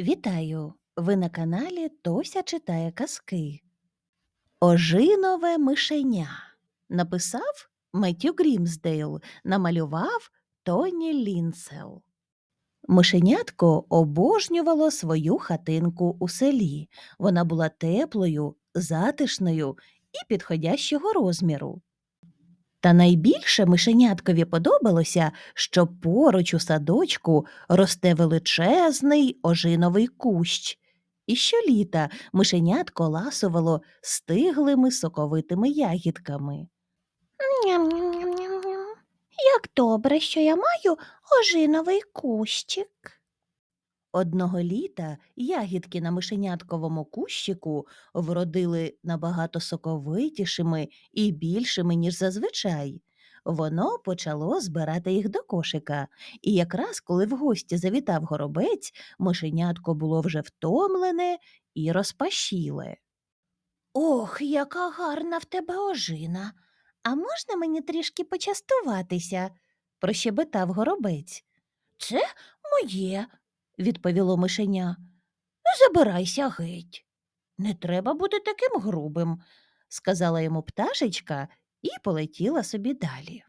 Вітаю! Ви на каналі Тося читає казки. Ожинове мишеня написав Меттю Грімсдейл, намалював Тоні Лінсел. Мишенятко обожнювало свою хатинку у селі. Вона була теплою, затишною і підходящого розміру. Та найбільше мишеняткові подобалося, що поруч у садочку росте величезний ожиновий кущ. І щоліта мишенятко ласувало стиглими соковитими ягідками. Ням-ням-ням-ням-ням. Як добре, що я маю ожиновий кущик. Одного літа ягідки на мишенятковому кущику вродили набагато соковитішими і більшими, ніж зазвичай. Воно почало збирати їх до кошика, і якраз коли в гості завітав горобець, мишенятко було вже втомлене і розпашіле. Ох, яка гарна в тебе ожина. А можна мені трішки почастуватися? прощебетав горобець. Це моє. Відповіло мишеня. Забирайся геть. Не треба бути таким грубим, сказала йому пташечка і полетіла собі далі.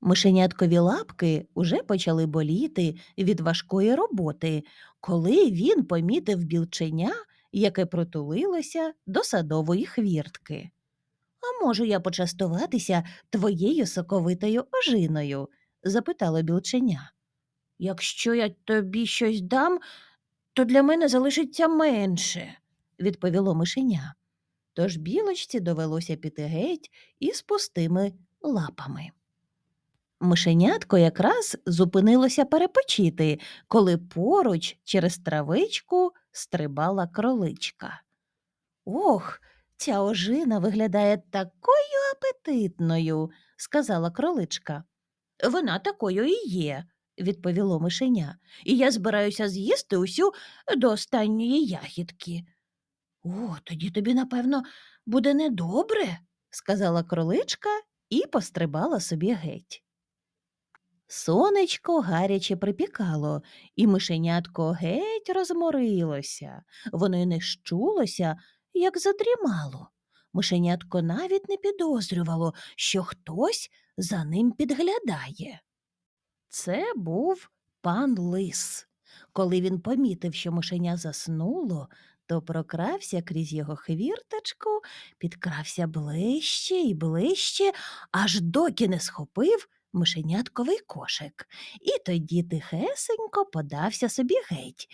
Мишеняткові лапки уже почали боліти від важкої роботи, коли він помітив білченя, яке протулилося до садової хвіртки. А можу я почастуватися твоєю соковитою ожиною? запитало білченя. Якщо я тобі щось дам, то для мене залишиться менше. відповіло мишеня. Тож білочці довелося піти геть із пустими лапами. Мишенятко якраз зупинилося перепочити, коли поруч через травичку стрибала кроличка. Ох, ця ожина виглядає такою апетитною, сказала кроличка. Вона такою і є, відповіло мишеня, і я збираюся з'їсти усю до останньої ягідки. О, тоді тобі, напевно, буде недобре, сказала кроличка і пострибала собі геть. Сонечко гаряче припікало, і мишенятко геть розморилося. Воно й не щулося, як задрімало. Мишенятко навіть не підозрювало, що хтось за ним підглядає. Це був пан лис. Коли він помітив, що мишеня заснуло, то прокрався крізь його хвірточку, підкрався ближче і ближче, аж доки не схопив мишенятковий кошик, і тоді тихесенько подався собі геть.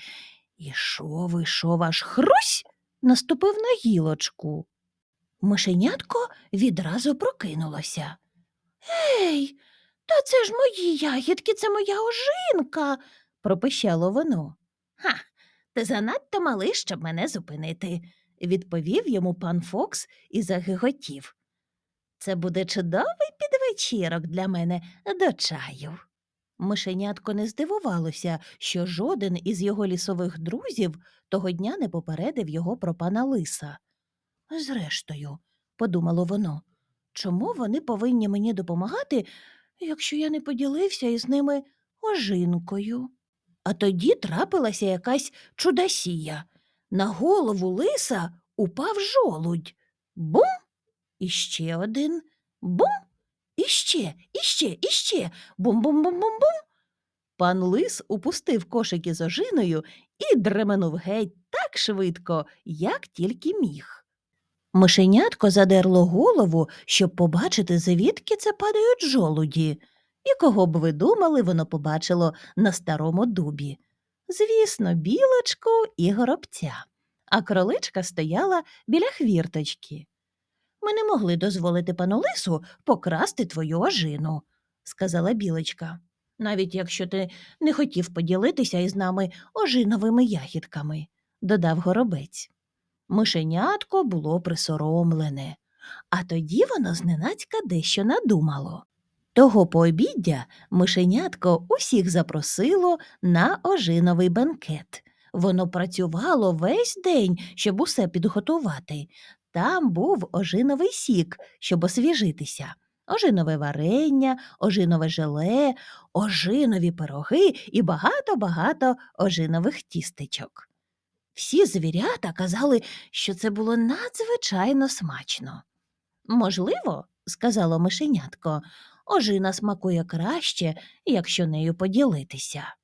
Ішов, ішов, аж хрусь наступив на гілочку. Мишенятко відразу прокинулося. Ей, та це ж мої ягідки, це моя ожинка. пропищало воно. Ха, ти занадто малий, щоб мене зупинити. відповів йому пан Фокс і загиготів. Це буде чудовий підвечірок для мене до чаю. Мишенятко не здивувалося, що жоден із його лісових друзів того дня не попередив його про пана лиса. Зрештою, подумало воно, чому вони повинні мені допомагати, якщо я не поділився із ними ожинкою? А тоді трапилася якась чудасія. На голову лиса упав жолудь. Бум! Іще один. Бум! Іще, іще, іще. Бум-бум-бум-бум-бум. Пан лис упустив кошик із ожиною і дременув геть так швидко, як тільки міг. Мишенятко задерло голову, щоб побачити, звідки це падають жолуді. І кого б ви думали, воно побачило на старому дубі. Звісно, білочку і горобця. А кроличка стояла біля хвірточки. Ми не могли дозволити пану лису покрасти твою ожину, сказала білочка, навіть якщо ти не хотів поділитися із нами ожиновими ягідками, додав горобець. Мишенятко було присоромлене, а тоді воно зненацька дещо надумало. Того пообіддя мишенятко усіх запросило на ожиновий бенкет. Воно працювало весь день, щоб усе підготувати. Там був ожиновий сік, щоб освіжитися, ожинове варення, ожинове желе, ожинові пироги і багато-багато ожинових тістечок. Всі звірята казали, що це було надзвичайно смачно. Можливо, сказало мишенятко, ожина смакує краще, якщо нею поділитися.